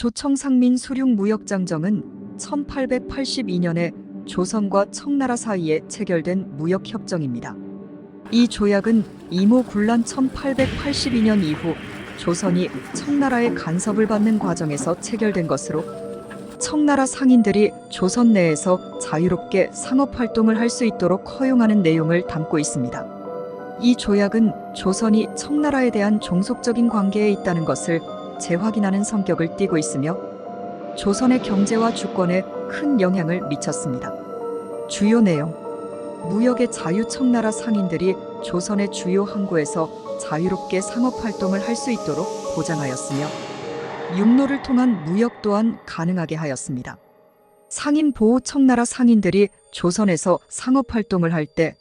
조청상민 수륙무역장정은 1882년에 조선과 청나라 사이에 체결된 무역협정입니다. 이 조약은 이모 군란 1882년 이후 조선이 청나라의 간섭을 받는 과정에서 체결된 것으로 청나라 상인들이 조선 내에서 자유롭게 상업 활동을 할 수 있도록 허용하는 내용을 담고 있습니다. 이 조약은 조선이 청나라에 대한 종속적인 관계에 있다는 것을 재확인하는 성격을 띠고 있으며 조선의 경제와 주권에 큰 영향을 미쳤습니다. 주요 내용 무역의 자유 청나라 상인들이 조선의 주요 항구에서 자유롭게 상업 활동을 할 수 있도록 보장하였으며 육로를 통한 무역 또한 가능하게 하였습니다. 상인 보호 청나라 상인들이 조선에서 상업 활동을 할 때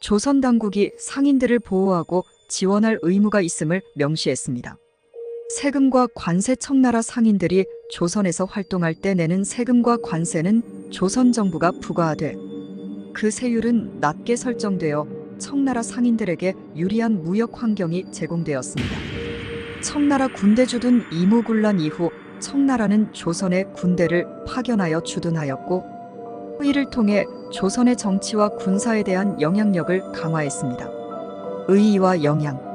조선 당국이 상인들을 보호하고 지원할 의무가 있음을 명시했습니다. 세금과 관세 청나라 상인들이 조선에서 활동할 때 내는 세금과 관세는 조선 정부가 부과하되 그 세율은 낮게 설정되어 청나라 상인들에게 유리한 무역 환경이 제공되었습니다. 청나라 군대 주둔 이모군란 이후 청나라는 조선의 군대를 파견하여 주둔하였고 이를 통해 조선의 정치와 군사에 대한 영향력을 강화했습니다. 의의와 영향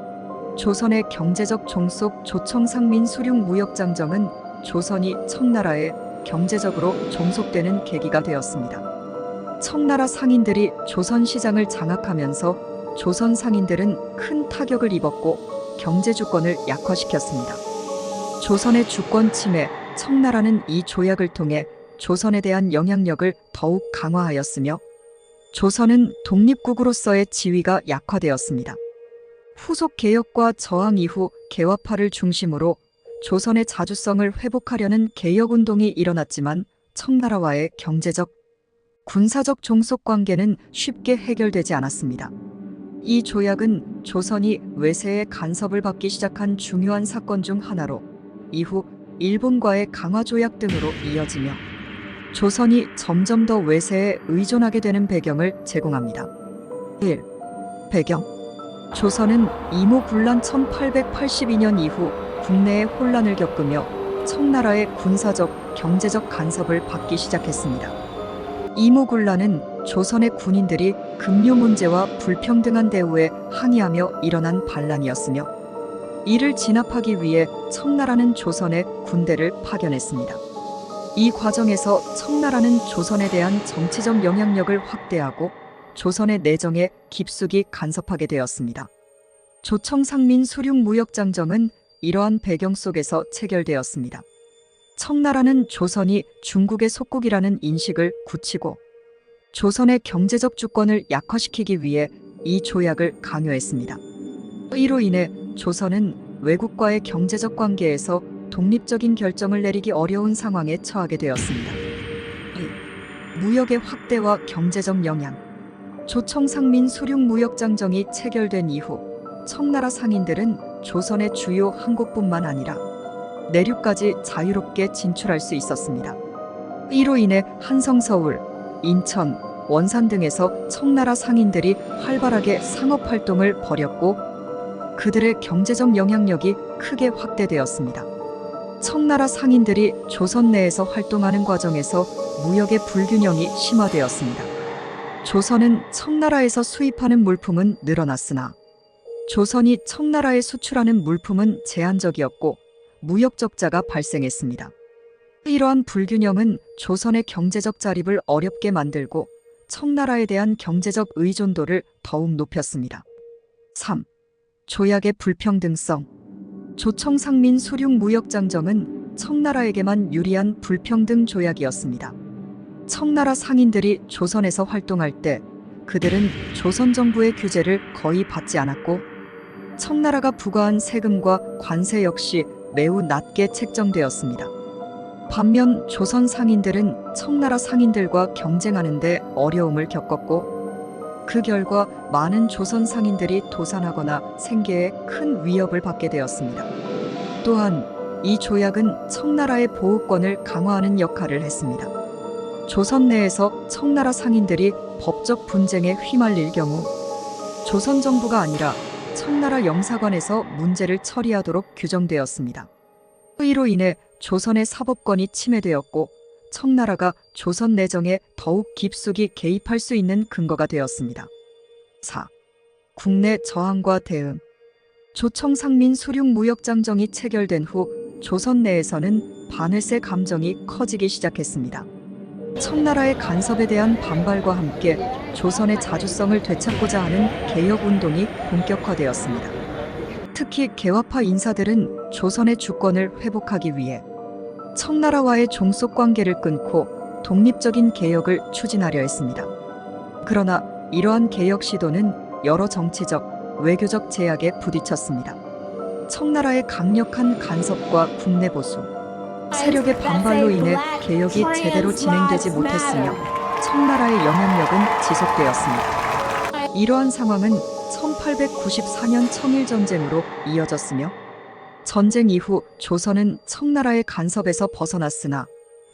조선의 경제적 종속 조청상민 수륙 무역장정은 조선이 청나라에 경제적으로 종속되는 계기가 되었습니다. 청나라 상인들이 조선 시장을 장악하면서 조선 상인들은 큰 타격을 입었고 경제 주권을 약화시켰습니다. 조선의 주권 침해, 청나라는 이 조약을 통해 조선에 대한 영향력을 더욱 강화하였으며 조선은 독립국으로서의 지위가 약화되었습니다. 후속 개혁과 저항 이후 개화파를 중심으로 조선의 자주성을 회복하려는 개혁운동이 일어났지만 청나라와의 경제적, 군사적 종속 관계는 쉽게 해결되지 않았습니다. 이 조약은 조선이 외세의 간섭을 받기 시작한 중요한 사건 중 하나로 이후 일본과의 강화 조약 등으로 이어지며 조선이 점점 더 외세에 의존하게 되는 배경을 제공합니다. 1. 배경 조선은 이모 군란 1882년 이후 국내의 혼란을 겪으며 청나라의 군사적, 경제적 간섭을 받기 시작했습니다. 이모 군란은 조선의 군인들이 금료 문제와 불평등한 대우에 항의하며 일어난 반란이었으며 이를 진압하기 위해 청나라는 조선에 군대를 파견했습니다. 이 과정에서 청나라는 조선에 대한 정치적 영향력을 확대하고 조선의 내정에 깊숙이 간섭하게 되었습니다. 조청상민 수륙무역장정은 이러한 배경 속에서 체결되었습니다. 청나라는 조선이 중국의 속국이라는 인식을 굳히고 조선의 경제적 주권을 약화시키기 위해 이 조약을 강요했습니다. 이로 인해 조선은 외국과의 경제적 관계에서 독립적인 결정을 내리기 어려운 상황에 처하게 되었습니다. 2. 무역의 확대와 경제적 영향 조청상민 수륙무역장정이 체결된 이후 청나라 상인들은 조선의 주요 항구뿐만 아니라 내륙까지 자유롭게 진출할 수 있었습니다. 이로 인해 한성 서울, 인천, 원산 등에서 청나라 상인들이 활발하게 상업 활동을 벌였고 그들의 경제적 영향력이 크게 확대되었습니다. 청나라 상인들이 조선 내에서 활동하는 과정에서 무역의 불균형이 심화되었습니다. 조선은 청나라에서 수입하는 물품은 늘어났으나 조선이 청나라에 수출하는 물품은 제한적이었고 무역 적자가 발생했습니다. 이러한 불균형은 조선의 경제적 자립을 어렵게 만들고 청나라에 대한 경제적 의존도를 더욱 높였습니다. 3. 조약의 불평등성 조청상민 수륙무역장정은 청나라에게만 유리한 불평등 조약이었습니다. 청나라 상인들이 조선에서 활동할 때 그들은 조선 정부의 규제를 거의 받지 않았고 청나라가 부과한 세금과 관세 역시 매우 낮게 책정되었습니다. 반면 조선 상인들은 청나라 상인들과 경쟁하는데 어려움을 겪었고 그 결과 많은 조선 상인들이 도산하거나 생계에 큰 위협을 받게 되었습니다. 또한 이 조약은 청나라의 보호권을 강화하는 역할을 했습니다. 조선 내에서 청나라 상인들이 법적 분쟁에 휘말릴 경우 조선 정부가 아니라 청나라 영사관에서 문제를 처리하도록 규정되었습니다. 이로 인해 조선의 사법권이 침해되었고 청나라가 조선 내정에 더욱 깊숙이 개입할 수 있는 근거가 되었습니다. 4. 국내 저항과 대응 조청상민 수륙무역장정이 체결된 후 조선 내에서는 반회세 감정이 커지기 시작했습니다. 청나라의 간섭에 대한 반발과 함께 조선의 자주성을 되찾고자 하는 개혁 운동이 본격화되었습니다. 특히 개화파 인사들은 조선의 주권을 회복하기 위해 청나라와의 종속 관계를 끊고 독립적인 개혁을 추진하려 했습니다. 그러나 이러한 개혁 시도는 여러 정치적, 외교적 제약에 부딪혔습니다. 청나라의 강력한 간섭과 국내 보수, 세력의 반발로 인해 개혁이 제대로 진행되지 못했으며 청나라의 영향력은 지속되었습니다. 이러한 상황은 1894년 청일전쟁으로 이어졌으며 전쟁 이후 조선은 청나라의 간섭에서 벗어났으나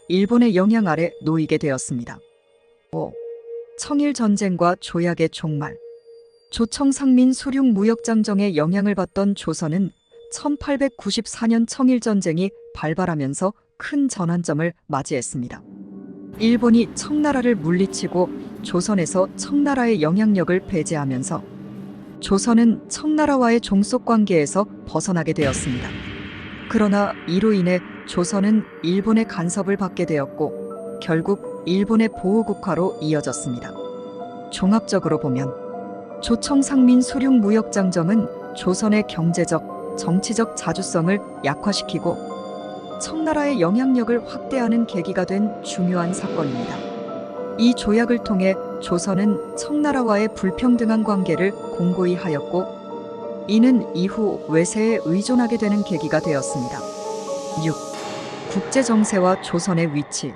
일본의 영향 아래 놓이게 되었습니다. 5. 청일전쟁과 조약의 종말 조청상민 수륙무역장정의 영향을 받던 조선은 1894년 청일전쟁이 발발하면서 큰 전환점을 맞이했습니다. 일본이 청나라를 물리치고 조선에서 청나라의 영향력을 배제하면서 조선은 청나라와의 종속 관계에서 벗어나게 되었습니다. 그러나 이로 인해 조선은 일본의 간섭을 받게 되었고 결국 일본의 보호국화로 이어졌습니다. 종합적으로 보면 조청상민 수륙무역장정은 조선의 경제적, 정치적 자주성을 약화시키고 청나라의 영향력을 확대하는 계기가 된 중요한 사건입니다. 이 조약을 통해 조선은 청나라와의 불평등한 관계를 공고히 하였고 이는 이후 외세에 의존하게 되는 계기가 되었습니다. 6. 국제 정세와 조선의 위치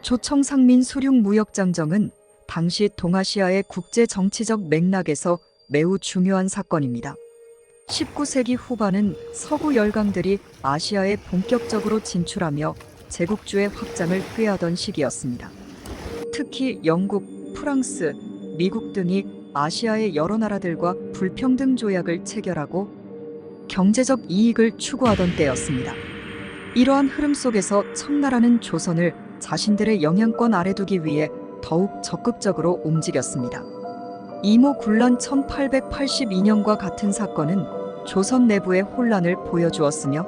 조청상민 수륙무역장정은 당시 동아시아의 국제 정치적 맥락에서 매우 중요한 사건입니다. 19세기 후반은 서구 열강들이 아시아에 본격적으로 진출하며 제국주의 확장을 꾀하던 시기였습니다. 특히 영국, 프랑스, 미국 등이 아시아의 여러 나라들과 불평등 조약을 체결하고 경제적 이익을 추구하던 때였습니다. 이러한 흐름 속에서 청나라는 조선을 자신들의 영향권 아래 두기 위해 더욱 적극적으로 움직였습니다. 이모 군란 1882년과 같은 사건은 조선 내부의 혼란을 보여주었으며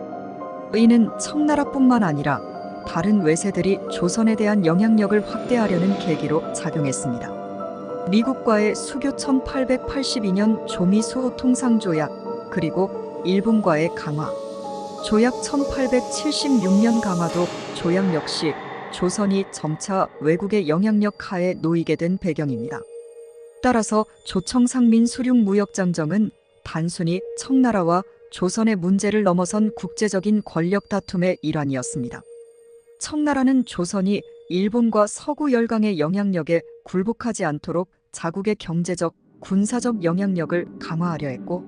이는 청나라뿐만 아니라 다른 외세들이 조선에 대한 영향력을 확대하려는 계기로 작용했습니다. 미국과의 수교 1882년 조미 수호 통상 조약 그리고 일본과의 강화 조약 1876년 강화도 조약 역시 조선이 점차 외국의 영향력 하에 놓이게 된 배경입니다. 따라서 조청상민 수륙무역장정은 단순히 청나라와 조선의 문제를 넘어선 국제적인 권력 다툼의 일환이었습니다. 청나라는 조선이 일본과 서구 열강의 영향력에 굴복하지 않도록 자국의 경제적, 군사적 영향력을 강화하려 했고,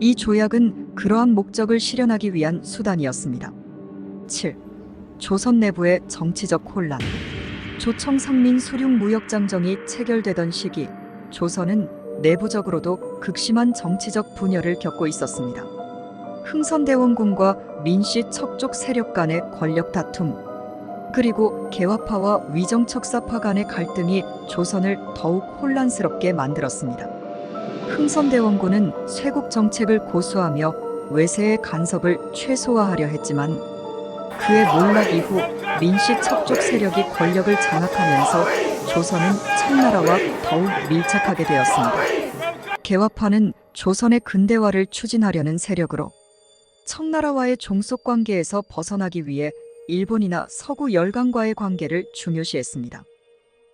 이 조약은 그러한 목적을 실현하기 위한 수단이었습니다. 7. 조선 내부의 정치적 혼란. 조청상민 수륙무역장정이 체결되던 시기, 조선은 내부적으로도 극심한 정치적 분열을 겪고 있었습니다. 흥선대원군과 민씨 척족 세력 간의 권력 다툼, 그리고 개화파와 위정척사파 간의 갈등이 조선을 더욱 혼란스럽게 만들었습니다. 흥선대원군은 쇄국 정책을 고수하며 외세의 간섭을 최소화하려 했지만 그의 몰락 이후 민씨 척족 세력이 권력을 장악하면서 조선은 청나라와 더욱 밀착하게 되었습니다. 개화파는 조선의 근대화를 추진하려는 세력으로 청나라와의 종속 관계에서 벗어나기 위해 일본이나 서구 열강과의 관계를 중요시했습니다.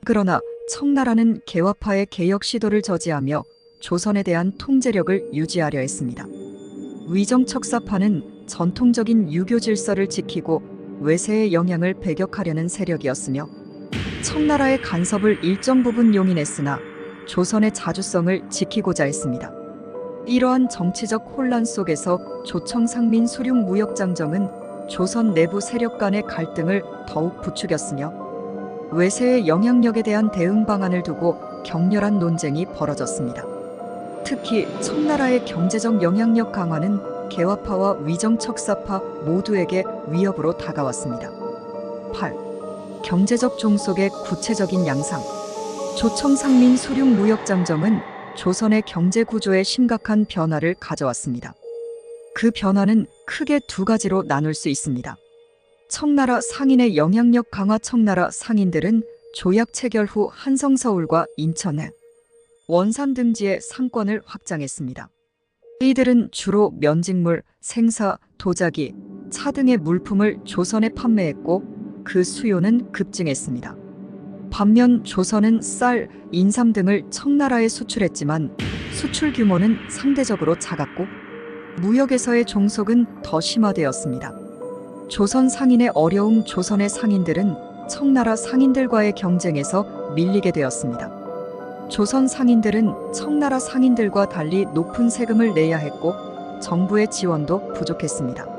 그러나 청나라는 개화파의 개혁 시도를 저지하며 조선에 대한 통제력을 유지하려 했습니다. 위정척사파는 전통적인 유교 질서를 지키고 외세의 영향을 배격하려는 세력이었으며 청나라의 간섭을 일정 부분 용인했으나 조선의 자주성을 지키고자 했습니다. 이러한 정치적 혼란 속에서 조청상민 수륙 무역장정은 조선 내부 세력 간의 갈등을 더욱 부추겼으며 외세의 영향력에 대한 대응 방안을 두고 격렬한 논쟁이 벌어졌습니다. 특히 청나라의 경제적 영향력 강화는 개화파와 위정척사파 모두에게 위협으로 다가왔습니다. 8. 경제적 종속의 구체적인 양상. 조청상민 수륙 무역장정은 조선의 경제 구조에 심각한 변화를 가져왔습니다. 그 변화는 크게 두 가지로 나눌 수 있습니다. 청나라 상인의 영향력 강화 청나라 상인들은 조약 체결 후 한성 서울과 인천에 원산 등지의 상권을 확장했습니다. 이들은 주로 면직물, 생사, 도자기, 차 등의 물품을 조선에 판매했고 그 수요는 급증했습니다. 반면 조선은 쌀, 인삼 등을 청나라에 수출했지만 수출 규모는 상대적으로 작았고 무역에서의 종속은 더 심화되었습니다. 조선 상인의 어려움 조선의 상인들은 청나라 상인들과의 경쟁에서 밀리게 되었습니다. 조선 상인들은 청나라 상인들과 달리 높은 세금을 내야 했고 정부의 지원도 부족했습니다.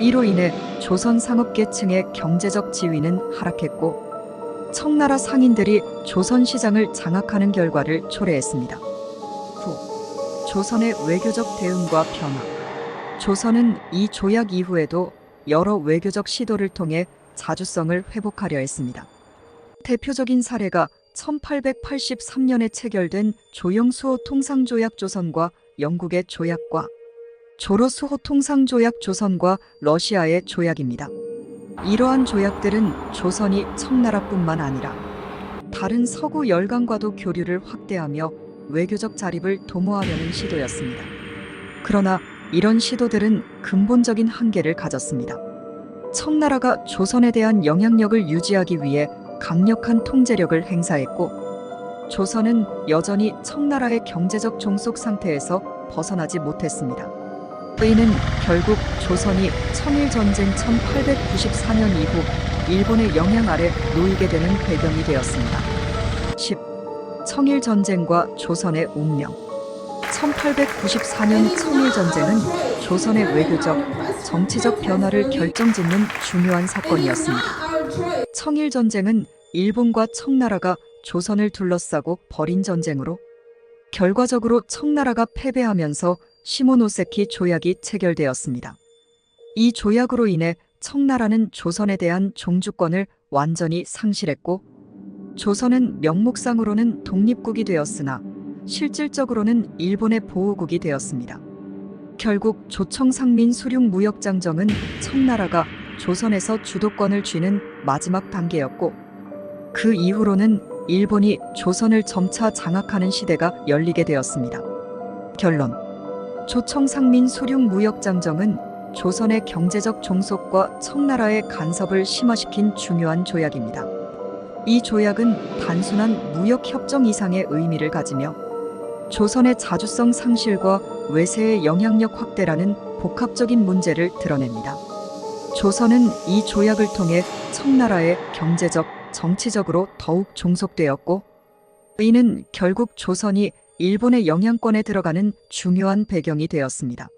이로 인해 조선 상업계층의 경제적 지위는 하락했고 청나라 상인들이 조선 시장을 장악하는 결과를 초래했습니다. 후, 조선의 외교적 대응과 변화. 조선은 이 조약 이후에도 여러 외교적 시도를 통해 자주성을 회복하려 했습니다. 대표적인 사례가 1883년에 체결된 조영수호 통상조약 조선과 영국의 조약과 조로수호 통상 조약 조선과 러시아의 조약입니다. 이러한 조약들은 조선이 청나라뿐만 아니라 다른 서구 열강과도 교류를 확대하며 외교적 자립을 도모하려는 시도였습니다. 그러나 이런 시도들은 근본적인 한계를 가졌습니다. 청나라가 조선에 대한 영향력을 유지하기 위해 강력한 통제력을 행사했고 조선은 여전히 청나라의 경제적 종속 상태에서 벗어나지 못했습니다. 이는 결국 조선이 청일전쟁 1894년 이후 일본의 영향 아래 놓이게 되는 배경이 되었습니다. 10. 청일전쟁과 조선의 운명 1894년 청일전쟁은 조선의 외교적, 정치적 변화를 결정짓는 중요한 사건이었습니다. 청일전쟁은 일본과 청나라가 조선을 둘러싸고 벌인 전쟁으로 결과적으로 청나라가 패배하면서 시모노세키 조약이 체결되었습니다. 이 조약으로 인해 청나라는 조선에 대한 종주권을 완전히 상실했고 조선은 명목상으로는 독립국이 되었으나 실질적으로는 일본의 보호국이 되었습니다. 결국 조청상민 수륙 무역장정은 청나라가 조선에서 주도권을 쥐는 마지막 단계였고 그 이후로는 일본이 조선을 점차 장악하는 시대가 열리게 되었습니다. 결론 조청상민 수륙무역장정은 조선의 경제적 종속과 청나라의 간섭을 심화시킨 중요한 조약입니다. 이 조약은 단순한 무역협정 이상의 의미를 가지며 조선의 자주성 상실과 외세의 영향력 확대라는 복합적인 문제를 드러냅니다. 조선은 이 조약을 통해 청나라의 경제적, 정치적으로 더욱 종속되었고, 이는 결국 조선이 일본의 영향권에 들어가는 중요한 배경이 되었습니다.